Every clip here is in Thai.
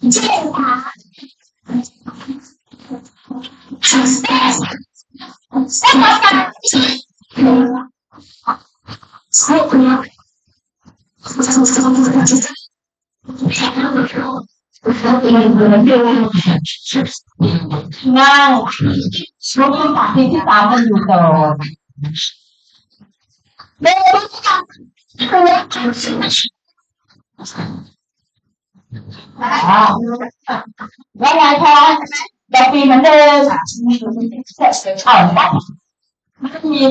ครับที่นี่เป็นใจใส่น้ำถ้าเราเกิดมาสิ่งที่ถึงสิ่งที่ออกมาสองสามที่ผมสุด ท้ายที่ผมสุดท้ายผมสุดท้ายเจ๊เจ๊ค่ะนั่งลุกขึ้น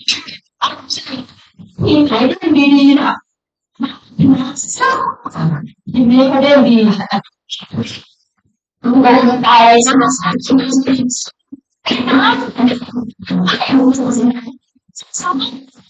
จากที่ที่ตามมันอยู่ก่อนเดิน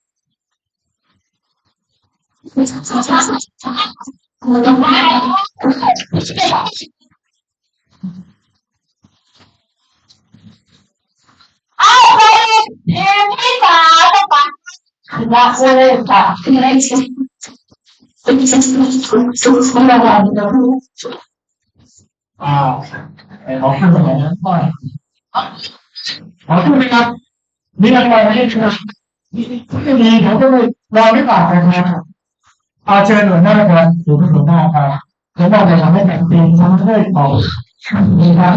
แล้วไงพอแบบปีเหมือนเดิมอ่อนได้ไม่มีเปลี่ยนหัวอะทีไหนเรื่องดีๆนะทีนี้ก็เรื่องดีดูไปนะไอ้ไอ้ไอ้ไปเอ็มไม่ตาต้องไปรักเลยตาอะไรสิไม่ระวังนะอ่อขึ้นไปนะขอขึ้นไหมครับมีอะไรให้ช่วยไม่มีผมก็เลยรอไม่ปากนะครับ อาเชิญหน่วยหน้าครับอยู่ที่หน่วยหน้าครับผมบอกจะทำให้แบ่งเป็นทั้งเพื่อนของมีครับ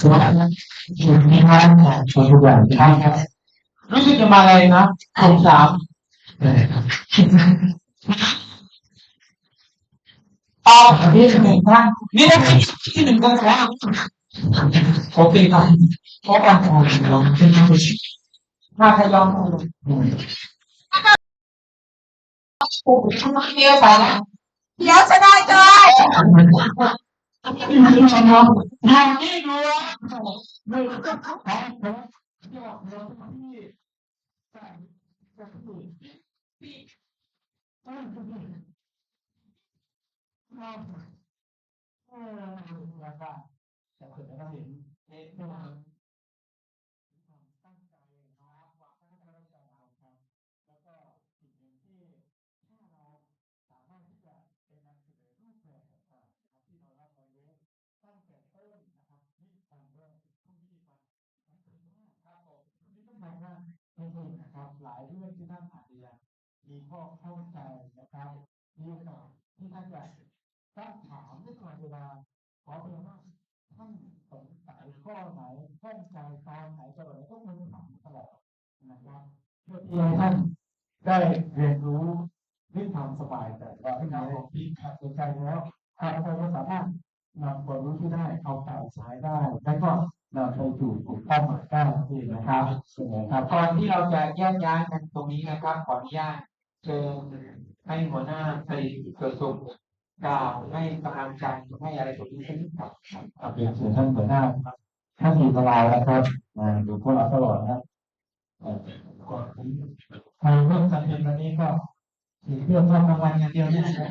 สวัสดีครับชมทุกอย่างครับรู้สึกจะมาอะไรนะผมสามอ๋อที่หนึ่งครับนี่นะที่หนึ่งกันแล้วโอเคครับเพราะการของเราเป็นผู้ชิมาขยอมโอ้โหทำไมเยอะไปนะเดี๋ยวจะได้ก็ได้ ทำนี่ดูทำนี่ดูไม่ต้องเข้าไปนะยอดเงินที่แต่แต่ที่ที่ตั้งที่เราเออแล้วก็แต่เกิดเราเห็นเอ๊ะเราตั้งใจนะครับว่าตั้งใจเราจะเอาครับแล้วก็สิ่งหนึ่งที่ถ้าเราสามารถที่จะเป็นนำเสนอรูปแบบต่างๆที่เรารับรู้ ตั้งแต่ต้นนะครับนี่ทำเรื่องทุกวิธีการสังเกตว่าครับผมนี่ต้องบอก ว่าจริงๆนะครับ หลายเรื่องที่ท่านอาจจะยังมีข้อเข้าใจนะครับมีโอกาสที่ท่านจะตั้งถามในตลอดเวลาขอเพียงว่าท่านสงสัยข้อไหนข้องใจตอนไหนตลอดต้องมีถามตลอดนะครับเพื่อที่ให้ท่านได้เรียนรู้ด้วยความสบายแต่ว่าที่เราที่ขัดใจแล้วหากเราสามารถนำความรู้ที่ได้เอาไปใช้ได้ แล้วก็ นำไปสู่กลุ่มเป้าหมายได้นั่นเองนะครับใช่ไหมครับก่อนที่เราจะแยกย้ายกันตรงนี้นะครับ ขออนุญาตเชิญให้หัวหน้าไปกระทรวงกล่าวให้กำลังใจให้อะไรตรงนี้ใช่ไหมครับครับเรียนเชิญท่านหัวหน้าครับท่านมีเวลาแล้วครับอ่าอยู่พวกเราตลอดนะครับเอ่อก่อนผมมาร่วมกันเป็นวันนี้ก็ถือเพื่อมอบรางวัลอย่างเดียวเนี่ยนะครับ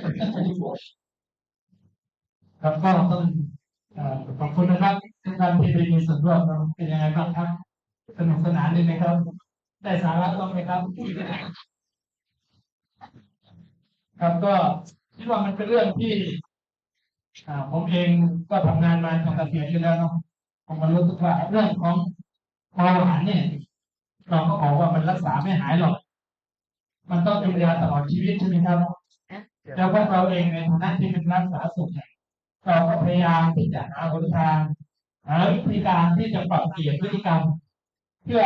ครับก็ต้องเอ่อ ขอบคุณนะครับทุกท่านที่ได้มีส่วนร่วมครับเป็นยังไงบ้างครับ สนุกสนานดีไหมครับ ได้สาระบ้างไหมครับ ครับก็คิดว่ามันเป็นเรื่องที่อ่าผมเองก็ทำงานมาทำเกษียณอยู่แล้วเนาะผมมารู้สึกว่าเรื่องของเบาหวานเนี่ยเราก็บอกว่ามันรักษาไม่หายหรอก มันต้องเป็นยาตลอดชีวิตใช่ไหมครับ แล้วพวกเราเองในฐานะที่เป็นนักสาธารณสุขเนี่ย เราก็พยายามที่จะหาหนทางหาวิธีการที่จะปรับเปลี่ยนพฤติกรรม เพื่อ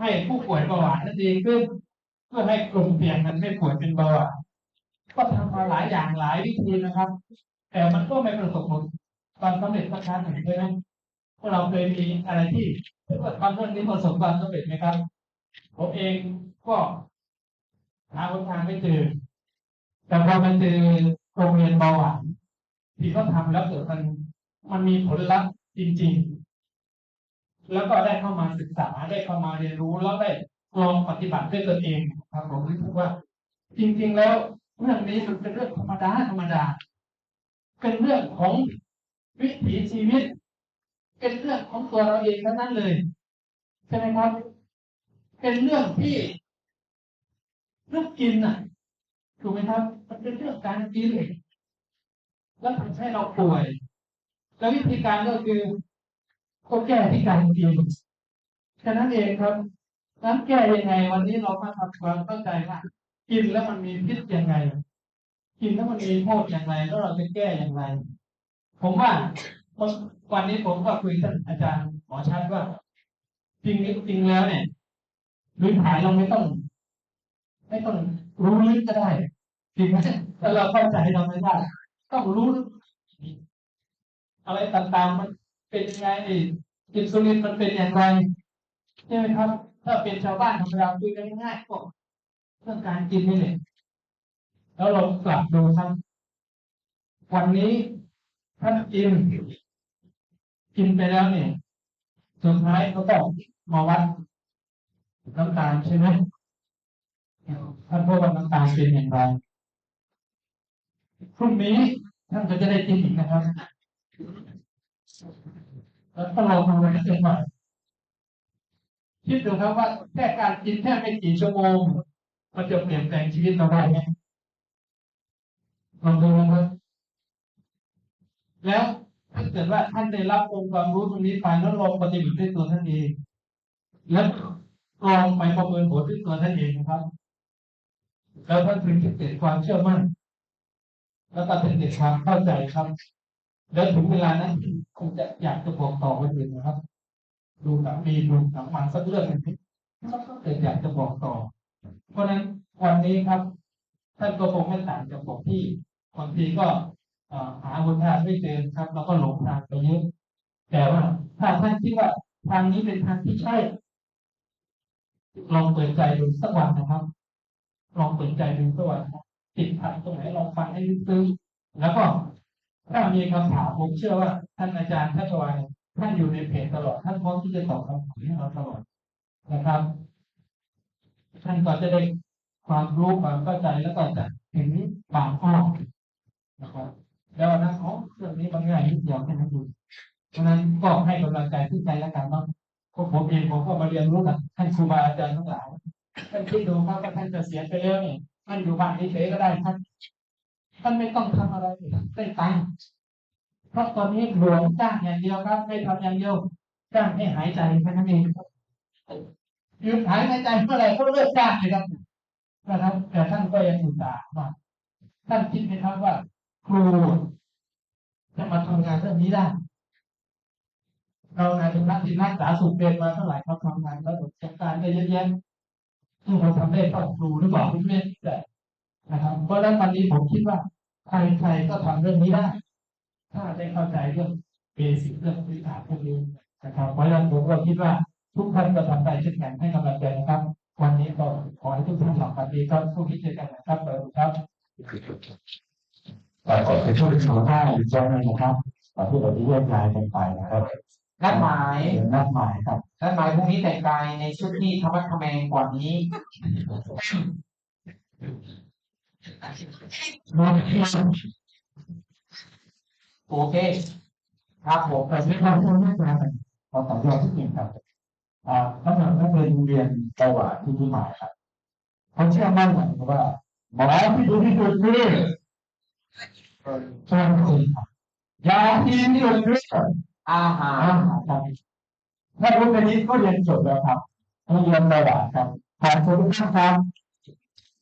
ให้ผู้ป่วยเบาหวานนั้นดีขึ้นเพื่อให้กลุ่มเสี่ยงนั้นไม่ป่วยเป็นเบาหวานก็ทำมาหลายอย่างหลายวิธีนะครับ แต่มันก็ไม่ประสบผลความสำเร็จสักครั้งหนึ่งใช่ไหมพวกเราเคยมีอะไรที่บางเรื่องนี้ประสบความสำเร็จไหมครับ ผมเองก็หาหนทางไม่เจอแต่พอมันเจอโรงเรียนเบาหวาน ที่เขาทำแล้วเกิดมันมันมีผลลัพธ์จริง ๆ แล้วก็ได้เข้ามาศึกษาได้เข้ามาเรียนรู้แล้วได้ลองปฏิบัติด้วยตนเองครับผมรู้สึกว่า จริง ๆ แล้วเรื่องนี้มันเป็นเรื่องธรรมดาธรรมดา เป็นเรื่องของวิถีชีวิต เป็นเรื่องของตัวเราเองทั้งนั้นเลยใช่ไหมครับ เป็นเรื่องที่เรื่องกินน่ะถูกไหมครับ มันเป็นเรื่องการกิน แล้วทำให้เราป่วย แล้ววิธีการก็คือก็แก้ที่การกินแค่นั้นเองครับนั้นแก้ยังไง วันนี้เรามาทำความเข้าใจว่ากินแล้วมันมีพิษยังไง กินแล้วมันมีโทษอย่างไรแล้วเราจะแก้อย่างไรผมว่าวันนี้ผมก็คุยกับอาจารย์หมอชัดว่า จริงจริงแล้วเนี่ยพื้นฐานเราไม่ต้อง ไม่ต้องรู้ลึกก็ได้จริงไหมถ้าเราเข้าใจเราไม่ได้ ต้องรู้ อะไรต่างๆ มันเป็นยังไงอินซูลินมันเป็นอย่างไรใช่ไหมครับ ถ้าเป็นชาวบ้านธรรมดาคุยกันง่ายๆก็เรื่องการกินนี่แหละแล้วเรากลับดูครับ วันนี้ท่านกินกินไปแล้วเนี่ยสุดท้ายเขาก็มาวัดน้ำตาลใช่ไหมท่านพบว่าน้ำตาลเป็นอย่างไร พรุ่งนี้ท่านก็จะได้กินอีกนะครับแล้วก็ลองดูกันสักหน่อยคิดดูครับว่าแค่การกินแค่ไม่กี่ชั่วโมงมันจะเปลี่ยนแปลงชีวิตเราได้ไหมลองดูนะครับแล้วถ้าเกิดว่าท่านได้รับองค์ความรู้ตรงนี้ไปแล้วลองปฏิบัติด้วยตัวท่านเองแล้วลองไปประเมินผลด้วยตัวท่านเองนะครับ แล้วท่านถึงจะเกิดความเชื่อมั่น แล้วก็เป็นเกิดความเข้าใจครับ แล้วถึงเวลานั้นคงจะอยากจะบอกต่อคนอื่นนะครับ ดูหนังมีดูหนังมันสักเรื่องหนึ่งแล้วก็เกิดอยากจะบอกต่อ เพราะฉะนั้นวันนี้ครับท่านก็คงไม่ต่างจากผมที่บางทีก็หาหนทางไม่เจอครับ แล้วก็หลงทางไปเยอะแต่ว่าถ้าท่านคิดว่าทางนี้เป็นทางที่ใช่ ลองเปิดใจดูสักวันนะครับ ลองเปิดใจดูสักวันครับ ติดขัดตรงไหนลองฟังให้ลึกซึ้งแล้วก็ถ้ามีคำถามผมเชื่อว่า ท่านอาจารย์ท่านวายท่านอยู่ในเพจตลอด ท่านพร้อมที่จะตอบคำถามให้เราตลอดนะครับ ท่านก็จะได้ความรู้ความเข้าใจแล้วก็จะเห็นบางข้อนะครับแล้วนะอ๋อเรื่องนี้มันง่ายนิดเดียวแค่นั้นเองเพราะฉะนั้นก็ให้กำลังใจขึ้นใจแล้วกันเนาะพวกผมเองผมก็มาเรียนรู้กับท่านครูบาอาจารย์ทั้งหลายท่านคิดดูครับว่าท่านจะเสียไปแล้วเนี่ ท่านอยู่บ้านเฉยๆก็ได้ท่านท่านไม่ต้องทำอะไรได้ตังค์เพราะตอนนี้หลวงจ้างอย่างเดียวครับ ไม่ทำอย่างเดียวจ้างให้หายใจแค่นั้นเองครับหยุดหายใจเมื่อไหร่ก็เลิกจ้างเลยครับนะครับแต่ท่านก็ยังอุตส่าห์มาท่านคิดไหมครับว่า ครูจะมาทำงานเรื่องนี้ได้เราในฐานะที่นักสาธาสุขเรียนมาเท่าไหร่เขาทำงานแล้วจัดการได้เยอะแยะ ซึ่งเราทำได้เท่าครูหรือเปล่าไม่แน่นะครับ เพราะฉะนั้นวันนี้ผมคิดว่าใครๆก็ทำเรื่องนี้ได้ ถ้าได้เข้าใจเรื่องเบสิกเรื่องพื้นฐานพวกนี้นะครับ เพราะฉะนั้นผมก็คิดว่าทุกท่านก็ทำได้เช่นกันให้กำลังใจนะครับ วันนี้ก็ขอให้ทุกท่านหลับฝันดีครับพรุ่งนี้เจอกันนะครับสวัสดีครับแต่ขอเป็นช่วงที่สุดท้ายอีกช่วงหนึงนะครับก่อนที่เราจะแยกย้ายกันไปนะครับ นัดหมายเดี๋ยวนัดหมายครับนัดหมายพรุ่งนี้แต่งกายในชุดที่ธรรมะทแมงกว่านี้โอเค ครับผมแต่ที่เราพูดไม่ได้เราต่อยอดที่หนึ่งครับอ่าสำหรับนักเรียนเรียนประวัติที่ที่หมายครับเขาเชื่อมั่นนะครับว่าหมอที่ดีที่สุดคือชวนคุณครับยาที่ดีที่สุดคือ อาหารครับถ้ารู้แค่นี้ก็เรียนจบแล้วครับให้เรียนประวัติครับขอบคุณทุกท่านครับ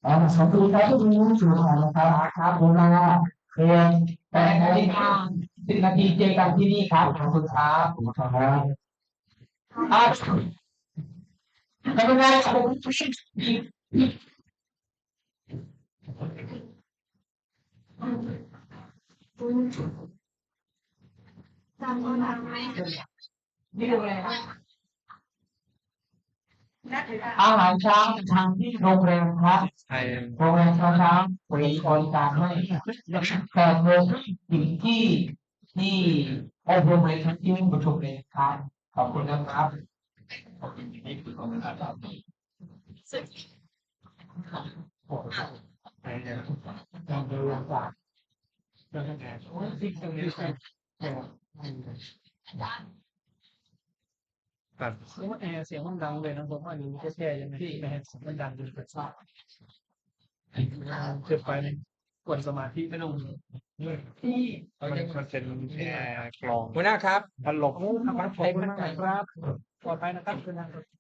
อ่าขอบคุณครับทุกท่านที่มานะครับครับเวลาเรียนแปดนาฬิกาสิบนาทีเจอกันที่นี่ครับขอบคุณครับขอบคุณครับอ่าไม่เป็นไรครับผม จำคนทำไหมนี่ดูเลยครับนักศึกษาอาหารเช้าทางที่โรงแรมครับโรงแรมเช้าเช้าบริการให้แปดโมงถึงที่ที่โอเวอร์เลยครับที่ห้องประชุมเลยครับขอบคุณนะครับแบบเสียง แอร์เสียงมันดังเลยนะผมว่าอยู่แค่ๆยังไงที่แอร์เสียงมันดังจนเกิดชอบเกิดไปเนี่ยกวนสมาธิไม่ลงที่มันมันเป็นแอร์กรองหัวหน้าครับพันหลบมุ้งพันหลบครับปลอดภัยนะครับคุณนาย